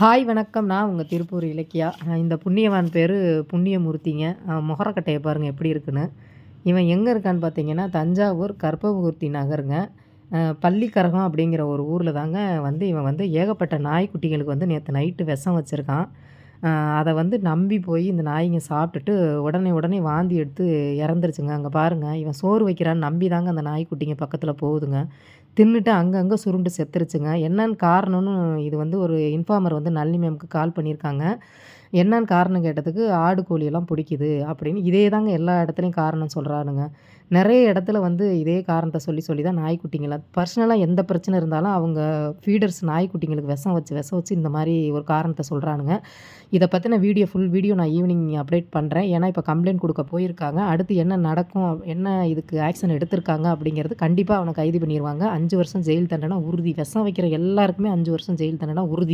Hi வணக்கம். நான் உங்கள் திருப்பூர் இலக்கியா. இந்த புண்ணியவான் பேர் புண்ணியமூர்த்திங்க. முகரக்கட்டையை பாருங்கள் எப்படி இருக்குன்னு. இவன் எங்கே இருக்கான்னு பார்த்தீங்கன்னா தஞ்சாவூர் கற்பகூர்த்தி நகருங்க. பள்ளிக்கரகம் அப்படிங்கிற ஒரு ஊரில் தாங்க வந்து இவன் வந்து ஏகப்பட்ட நாய்க்குட்டிகளுக்கு வந்து நேற்று நைட்டு விஷம் வச்சுருக்கான். அதை வந்து நம்பி போய் இந்த நாய்ங்க சாப்பிட்டுட்டு உடனே உடனே வாந்தி எடுத்து இறந்துருச்சுங்க. அங்கே பாருங்கள் இவன் சோறு வைக்கிறான்னு நம்பி தாங்க அந்த நாய்க்குட்டிங்க பக்கத்தில் போகுதுங்க. தின்னுட்டு அங்கங்கே சுருண்டு செத்துருச்சுங்க. என்னன்னு காரணம்னு இது வந்து ஒரு இன்ஃபார்மர் வந்து நல்லி மேம்க்கு கால் பண்ணியிருக்காங்க என்னன்னு காரணம் கேட்டதுக்கு ஆடு கோழியெல்லாம் பிடிக்குது அப்படின்னு இதே தாங்க எல்லா இடத்துலையும் காரணம் சொல்கிறானுங்க நிறைய இடத்துல வந்து இதே காரணத்தை சொல்லி சொல்லி தான் நாய்க்குட்டிங்களை பர்சனலாக எந்த பிரச்சனை இருந்தாலும் அவங்க ஃபீடர்ஸ் நாய்க்குட்டிங்களுக்கு விஷம் வச்சு விஷம் வச்சு இந்த மாதிரி ஒரு காரணத்தை சொல்கிறானுங்க இதை பற்றின வீடியோ ஃபுல் வீடியோ நான் ஈவினிங் அப்டேட் பண்ணுறேன் ஏன்னா இப்போ கம்ப்ளைண்ட் கொடுக்க போயிருக்காங்க. அடுத்து என்ன நடக்கும் என்ன இதுக்கு ஆக்ஷன் எடுத்திருக்காங்க அப்படிங்கிறது கண்டிப்பாக அவனை கைது பண்ணிடுவாங்க அஞ்சு வருஷம் ஜெயில் தண்டனை உறுதி. விஷம் வைக்கிற எல்லாருக்குமே அஞ்சு வருஷம் ஜெயில் தண்டனை உறுதி.